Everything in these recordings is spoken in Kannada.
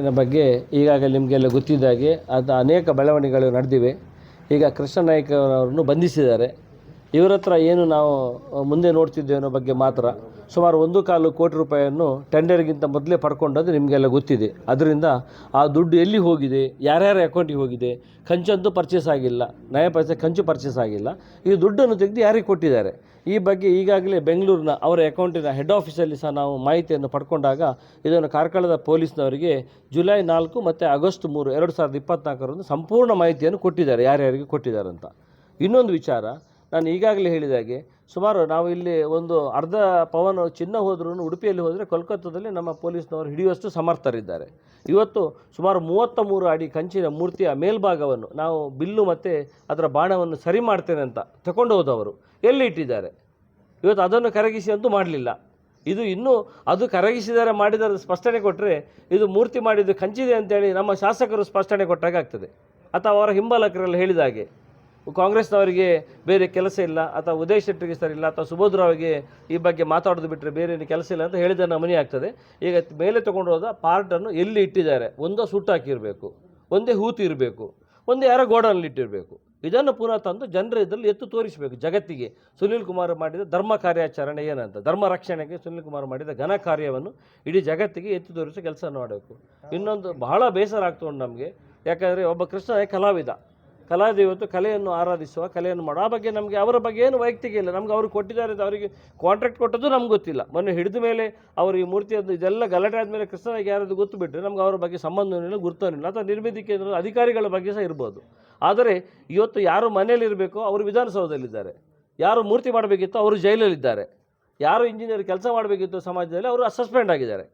ಇದರ ಬಗ್ಗೆ ಈಗಾಗಲೇ ನಿಮಗೆಲ್ಲ ಗೊತ್ತಿದ್ದಾಗೆ ಅದು ಅನೇಕ ಬೆಳವಣಿಗೆಗಳು ನಡೆದಿವೆ. ಈಗ ಕೃಷ್ಣ ಬಂಧಿಸಿದ್ದಾರೆ. ಇವರ ಹತ್ರ ಏನು ನಾವು ಮುಂದೆ ನೋಡ್ತಿದ್ದೇವೆ ಅನ್ನೋ ಬಗ್ಗೆ ಮಾತ್ರ ಸುಮಾರು ಒಂದು ಕಾಲು ಕೋಟಿ ರೂಪಾಯಿಯನ್ನು ಟೆಂಡರ್ಗಿಂತ ಮೊದಲೇ ಪಡ್ಕೊಂಡದ್ದು ನಿಮಗೆಲ್ಲ ಗೊತ್ತಿದೆ. ಅದರಿಂದ ಆ ದುಡ್ಡು ಎಲ್ಲಿ ಹೋಗಿದೆ, ಯಾರ್ಯಾರ ಅಕೌಂಟಿಗೆ ಹೋಗಿದೆ, ಕಂಚಂತೂ ಪರ್ಚೇಸ್ ಆಗಿಲ್ಲ, ನಯ ಪೈಸೆ ಕಂಚು ಪರ್ಚೇಸ್ ಆಗಿಲ್ಲ. ಈ ದುಡ್ಡನ್ನು ತೆಗೆದು ಯಾರಿಗೆ ಕೊಟ್ಟಿದ್ದಾರೆ? ಈ ಬಗ್ಗೆ ಈಗಾಗಲೇ ಬೆಂಗಳೂರಿನ ಅವರ ಅಕೌಂಟಿನ ಹೆಡ್ ಆಫೀಸಲ್ಲಿ ಸಹ ನಾವು ಮಾಹಿತಿಯನ್ನು ಪಡ್ಕೊಂಡಾಗ ಇದನ್ನು ಕಾರ್ಕಳದ ಪೊಲೀಸ್ನವರಿಗೆ ಜುಲೈ ನಾಲ್ಕು ಮತ್ತು ಆಗಸ್ಟ್ ಮೂರು ಎರಡು ಸಾವಿರದ ಇಪ್ಪತ್ನಾಲ್ಕರಂದು ಸಂಪೂರ್ಣ ಮಾಹಿತಿಯನ್ನು ಕೊಟ್ಟಿದ್ದಾರೆ. ಯಾರ್ಯಾರಿಗೆ ಕೊಟ್ಟಿದ್ದಾರೆ ಅಂತ ಇನ್ನೊಂದು ವಿಚಾರ, ನಾನು ಈಗಾಗಲೇ ಹೇಳಿದಾಗೆ ಸುಮಾರು ನಾವು ಇಲ್ಲಿ ಒಂದು ಅರ್ಧ ಪವನ್ ಚಿನ್ನ ಹೋದ್ರೂ ಉಡುಪಿಯಲ್ಲಿ ಹೋದರೆ ಕೋಲ್ಕತ್ತಾದಲ್ಲಿ ನಮ್ಮ ಪೊಲೀಸ್ನವರು ಹಿಡಿಯುವಷ್ಟು ಸಮರ್ಥರಿದ್ದಾರೆ. ಇವತ್ತು ಸುಮಾರು ಮೂವತ್ತ ಮೂರು ಅಡಿ ಕಂಚಿನ ಮೂರ್ತಿಯ ಮೇಲ್ಭಾಗವನ್ನು ನಾವು ಬಿಲ್ಲು ಮತ್ತು ಅದರ ಬಾಣವನ್ನು ಸರಿ ಮಾಡ್ತೇನೆ ಅಂತ ತಗೊಂಡು ಹೋದವರು. ಎಲ್ಲಿ ಇಟ್ಟಿದ್ದಾರೆ? ಇವತ್ತು ಅದನ್ನು ಕರಗಿಸಿ ಅಂತೂ ಮಾಡಲಿಲ್ಲ. ಇದು ಇನ್ನೂ ಅದು ಕರಗಿಸಿದರೆ ಮಾಡಿದರೆ ಸ್ಪಷ್ಟನೆ ಕೊಟ್ಟರೆ ಇದು ಮೂರ್ತಿ ಮಾಡಿದ್ದು ಕಂಚಿದೆ ಅಂತೇಳಿ ನಮ್ಮ ಶಾಸಕರು ಸ್ಪಷ್ಟನೆ ಕೊಟ್ಟಾಗ ಆಗ್ತದೆ. ಅಥವಾ ಅವರ ಹಿಂಬಾಲಕರೆಲ್ಲ ಹೇಳಿದ ಹಾಗೆ. ಕಾಂಗ್ರೆಸ್ನವರಿಗೆ ಬೇರೆ ಕೆಲಸ ಇಲ್ಲ, ಅಥವಾ ಉದಯ್ ಶೆಟ್ಟಿಗೆ ಸರಿ ಇಲ್ಲ, ಅಥವಾ ಸುಬೋಧ್ರಾವ್ಗೆ ಈ ಬಗ್ಗೆ ಮಾತಾಡೋದು ಬಿಟ್ಟರೆ ಬೇರೆ ಏನು ಕೆಲಸ ಇಲ್ಲ ಅಂತ ಹೇಳಿದ ನಮನಿ ಆಗ್ತದೆ. ಈಗ ಮೇಲೆ ತಗೊಂಡು ಹೋದ ಪಾರ್ಟನ್ನು ಎಲ್ಲಿ ಇಟ್ಟಿದ್ದಾರೆ? ಒಂದೋ ಸುಟ್ಟಾಕಿರಬೇಕು ಒಂದೇ ಹೂತು ಇರಬೇಕು, ಒಂದೇ ಯಾರೋ ಗೋಡನಲ್ಲಿ ಇಟ್ಟಿರಬೇಕು. ಇದನ್ನು ಪುನಃ ತಂದು ಜನರ ಇದರಲ್ಲಿ ಎತ್ತು ತೋರಿಸಬೇಕು ಜಗತ್ತಿಗೆ. ಸುನೀಲ್ ಕುಮಾರ್ ಮಾಡಿದ ಧರ್ಮ ಕಾರ್ಯಾಚರಣೆ ಏನಂತ, ಧರ್ಮ ರಕ್ಷಣೆಗೆ ಸುನೀಲ್ ಕುಮಾರ್ ಮಾಡಿದ ಘನ ಕಾರ್ಯವನ್ನು ಇಡೀ ಜಗತ್ತಿಗೆ ಎತ್ತು ತೋರಿಸೋ ಕೆಲಸ ಮಾಡಬೇಕು. ಇನ್ನೊಂದು ಬಹಳ ಬೇಸರ ಆಗ್ತದೆ ನಮಗೆ. ಯಾಕಂದರೆ ಒಬ್ಬ ಕೃಷ್ಣ ಕಲಾವಿದ. ಕಲಾವಿದ ಇವತ್ತು ಕಲೆಯನ್ನು ಆರಾಧಿಸುವ, ಕಲೆಯನ್ನು ಮಾಡುವ. ಆ ಬಗ್ಗೆ ನಮಗೆ ಅವರ ಬಗ್ಗೆ ಏನು ವೈಯಕ್ತಿಕ ಇಲ್ಲ. ನಮ್ಗೆ ಅವರು ಕೊಟ್ಟಿದ್ದಾರೆ ಅವರಿಗೆ ಕಾಂಟ್ರಾಕ್ಟ್ ಕೊಟ್ಟದ್ದು ನಮ್ಗೆ ಗೊತ್ತಿಲ್ಲ. ಮೊನ್ನೆ ಹಿಡಿದ ಮೇಲೆ ಅವರು ಈ ಮೂರ್ತಿಯದ್ದು ಇದೆಲ್ಲ ಗಲಾಟೆ ಆದಮೇಲೆ ಕೃಷ್ಣನಿಗೆ ಯಾರಾದ್ರು ಗೊತ್ತು ಬಿಟ್ಟರೆ ನಮ್ಗೆ ಅವರ ಬಗ್ಗೆ ಸಂಬಂಧವಿಲ್ಲ ಗುರ್ತನಿಲ್ಲ ಅಥವಾ ನಿರ್ಮಿತಿ ಕೇಂದ್ರದ ಅಧಿಕಾರಿಗಳ ಬಗ್ಗೆ ಸಹ ಇರ್ಬೋದು. ಆದರೆ ಇವತ್ತು ಯಾರು ಮನೆಯಲ್ಲಿರಬೇಕೋ ಅವರು ವಿಧಾನಸೌಧದಲ್ಲಿದ್ದಾರೆ. ಯಾರು ಮೂರ್ತಿ ಮಾಡಬೇಕಿತ್ತು ಅವರು ಜೈಲಲ್ಲಿದ್ದಾರೆ. ಯಾರು ಇಂಜಿನಿಯರ್ ಕೆಲಸ ಮಾಡಬೇಕಿತ್ತು ಸಮಾಜದಲ್ಲಿ ಅವರು ಸಸ್ಪೆಂಡ್ ಆಗಿದ್ದಾರೆ.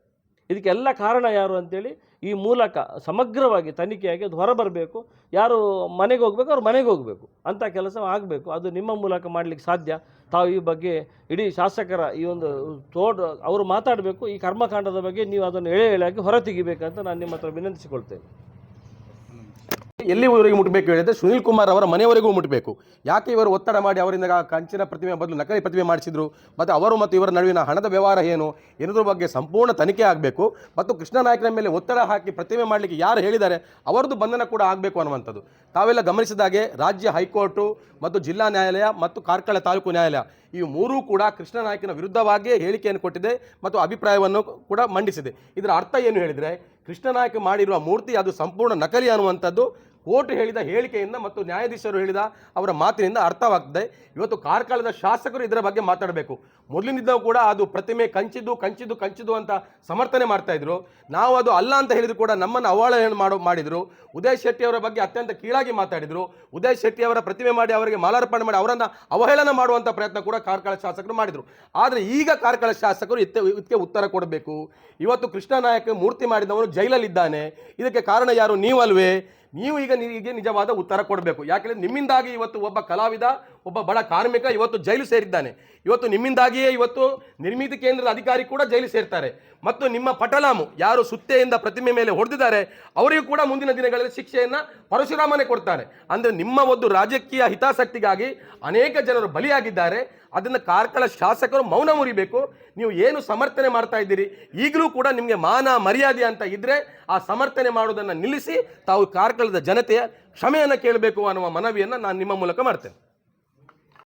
ಇದಕ್ಕೆಲ್ಲ ಕಾರಣ ಯಾರು ಅಂತೇಳಿ ಈ ಮೂಲಕ ಸಮಗ್ರವಾಗಿ ತನಿಖೆಯಾಗಿ ಅದು ಹೊರಬರಬೇಕು. ಯಾರು ಮನೆಗೆ ಹೋಗಬೇಕು, ಅವ್ರು ಮನೆಗೆ ಹೋಗಬೇಕು. ಅಂಥ ಕೆಲಸ ಆಗಬೇಕು. ಅದು ನಿಮ್ಮ ಮೂಲಕ ಮಾಡಲಿಕ್ಕೆ ಸಾಧ್ಯ. ತಾವು ಈ ಬಗ್ಗೆ ಇಡೀ ಶಾಸಕರ ಈ ಒಂದು ತೋಟ, ಅವರು ಮಾತಾಡಬೇಕು. ಈ ಕರ್ಮಕಾಂಡದ ಬಗ್ಗೆ ನೀವು ಅದನ್ನು ಎಳೆ ಎಳೆಯಾಗಿ ಹೊರತೆಗಿಬೇಕಂತ ನಾನು ನಿಮ್ಮ ಹತ್ರ ವಿನಂತಿಸಿಕೊಳ್ತೇನೆ. ಎಲ್ಲಿವರೆಗೆ ಮುಟ್ಟಬೇಕು ಹೇಳಿದ್ರೆ ಸುನೀಲ್ ಕುಮಾರ್ ಅವರ ಮನೆಯವರೆಗೂ ಮುಟ್ಟಬೇಕು ಯಾಕೆ ಇವರು ಒತ್ತಡ ಮಾಡಿ ಅವರಿಂದ ಕಂಚಿನ ಪ್ರತಿಮೆ ಬದಲು ನಕಲಿ ಪ್ರತಿಮೆ ಮಾಡಿಸಿದ್ರು? ಮತ್ತು ಅವರು ಮತ್ತು ಇವರ ನಡುವಿನ ಹಣದ ವ್ಯವಹಾರ ಏನು? ಎನ್ನುವುದ್ರ ಬಗ್ಗೆ ಸಂಪೂರ್ಣ ತನಿಖೆ ಆಗಬೇಕು. ಮತ್ತು ಕೃಷ್ಣ ನಾಯಕನ ಮೇಲೆ ಒತ್ತಡ ಹಾಕಿ ಪ್ರತಿಮೆ ಮಾಡಲಿಕ್ಕೆ ಯಾರು ಹೇಳಿದ್ದಾರೆ? ಅವರದ್ದು ಬಂಧನ ಕೂಡ ಆಗಬೇಕು ಅನ್ನುವಂಥದ್ದು. ತಾವೆಲ್ಲ ಗಮನಿಸಿದಾಗೆ ರಾಜ್ಯ ಹೈಕೋರ್ಟು ಮತ್ತು ಜಿಲ್ಲಾ ನ್ಯಾಯಾಲಯ ಮತ್ತು ಕಾರ್ಕಳ ತಾಲೂಕು ನ್ಯಾಯಾಲಯ ಈ ಮೂರೂ ಕೂಡ ಕೃಷ್ಣ ನಾಯಕನ ವಿರುದ್ಧವಾಗಿಯೇ ಹೇಳಿಕೆಯನ್ನು ಕೊಟ್ಟಿದೆ ಮತ್ತು ಅಭಿಪ್ರಾಯವನ್ನು ಕೂಡ ಮಂಡಿಸಿದೆ. ಇದರ ಅರ್ಥ ಏನು ಹೇಳಿದರೆ ಕೃಷ್ಣ ನಾಯಕ ಮಾಡಿರುವ ಮೂರ್ತಿ ಅದು ಸಂಪೂರ್ಣ ನಕಲಿ ಅನ್ನುವಂಥದ್ದು. ಕೋರ್ಟ್ ಹೇಳಿದ ಹೇಳಿಕೆಯಿಂದ ಮತ್ತು ನ್ಯಾಯಾಧೀಶರು ಹೇಳಿದ ಅವರ ಮಾತಿನಿಂದ ಅರ್ಥವಾಗ್ತದೆ. ಇವತ್ತು ಕಾರ್ಕಳದ ಶಾಸಕರು ಇದರ ಬಗ್ಗೆ ಮಾತಾಡಬೇಕು. ಮೊದಲಿನಿಂದ ಕೂಡ ಅದು ಪ್ರತಿಮೆ ಕಂಚಿದ್ದು ಕಂಚಿದ್ದು ಕಂಚಿದ್ದು ಅಂತ ಸಮರ್ಥನೆ ಮಾಡ್ತಾ ಇದ್ರು. ನಾವು ಅದು ಅಲ್ಲ ಅಂತ ಹೇಳಿದ್ರು ಕೂಡ ನಮ್ಮನ್ನು ಅವಹೇಳನ ಮಾಡೋ, ಮಾಡಿದರು. ಉದಯ್ ಶೆಟ್ಟಿ ಅವರ ಬಗ್ಗೆ ಅತ್ಯಂತ ಕೀಳಾಗಿ ಮಾತಾಡಿದರು. ಉದಯ್ ಶೆಟ್ಟಿ ಅವರ ಪ್ರತಿಮೆ ಮಾಡಿ ಅವರಿಗೆ ಮಾಲಾರ್ಪಣೆ ಮಾಡಿ ಅವರನ್ನು ಅವಹೇಳನ ಮಾಡುವಂಥ ಪ್ರಯತ್ನ ಕೂಡ ಕಾರ್ಕಳ ಶಾಸಕರು ಮಾಡಿದ್ರು. ಆದರೆ ಈಗ ಕಾರ್ಕಳ ಶಾಸಕರು ಇತ್ತೆ, ಇದಕ್ಕೆ ಉತ್ತರ ಕೊಡಬೇಕು. ಇವತ್ತು ಕೃಷ್ಣ ನಾಯಕ ಮೂರ್ತಿ ಮಾಡಿದವನು ಜೈಲಲ್ಲಿದ್ದಾನೆ. ಇದಕ್ಕೆ ಕಾರಣ ಯಾರು? ನೀವಲ್ವೇ? ನೀವು ಈಗ ನಿಜವಾದ ಉತ್ತರ ಕೊಡಬೇಕು. ಯಾಕೆಂದರೆ ನಿಮ್ಮಿಂದಾಗಿ ಇವತ್ತು ಒಬ್ಬ ಕಲಾವಿದ ಒಬ್ಬ ಬಡ ಕಾರ್ಮಿಕ ಇವತ್ತು ಜೈಲು ಸೇರಿದ್ದಾನೆ. ಇವತ್ತು ನಿಮ್ಮಿಂದಾಗಿಯೇ ಇವತ್ತು ನಿರ್ಮಿತಿ ಕೇಂದ್ರದ ಅಧಿಕಾರಿ ಕೂಡ ಜೈಲು ಸೇರ್ತಾರೆ. ಮತ್ತು ನಿಮ್ಮ ಪಟಲಾಮು ಯಾರು ಸುತ್ತೆಯಿಂದ ಪ್ರತಿಮೆ ಮೇಲೆ ಹೊಡೆದಿದ್ದಾರೆ, ಅವರಿಗೂ ಕೂಡ ಮುಂದಿನ ದಿನಗಳಲ್ಲಿ ಶಿಕ್ಷೆಯನ್ನು ಪರಶುರಾಮನೇ ಕೊಡ್ತಾರೆ. ಅಂದರೆ ನಿಮ್ಮ ಒಂದು ರಾಜಕೀಯ ಹಿತಾಸಕ್ತಿಗಾಗಿ ಅನೇಕ ಜನರು ಬಲಿಯಾಗಿದ್ದಾರೆ. ಅದನ್ನು ಕಾರ್ಕಳ ಶಾಸಕರು ಮೌನ ಮುರಿಬೇಕು. ನೀವು ಏನು ಸಮರ್ಥನೆ ಮಾಡ್ತಾ ಇದ್ದೀರಿ? ಈಗಲೂ ಕೂಡ ನಿಮಗೆ ಮಾನ ಮರ್ಯಾದೆ ಅಂತ ಇದ್ದರೆ ಆ ಸಮರ್ಥನೆ ಮಾಡೋದನ್ನು ನಿಲ್ಲಿಸಿ ತಾವು ಕಾರ್ಕಳದ ಜನತೆಯ ಕ್ಷಮೆಯನ್ನು ಕೇಳಬೇಕು ಅನ್ನುವ ಮನವಿಯನ್ನು ನಾನು ನಿಮ್ಮ ಮೂಲಕ ಮಾಡ್ತೇನೆ.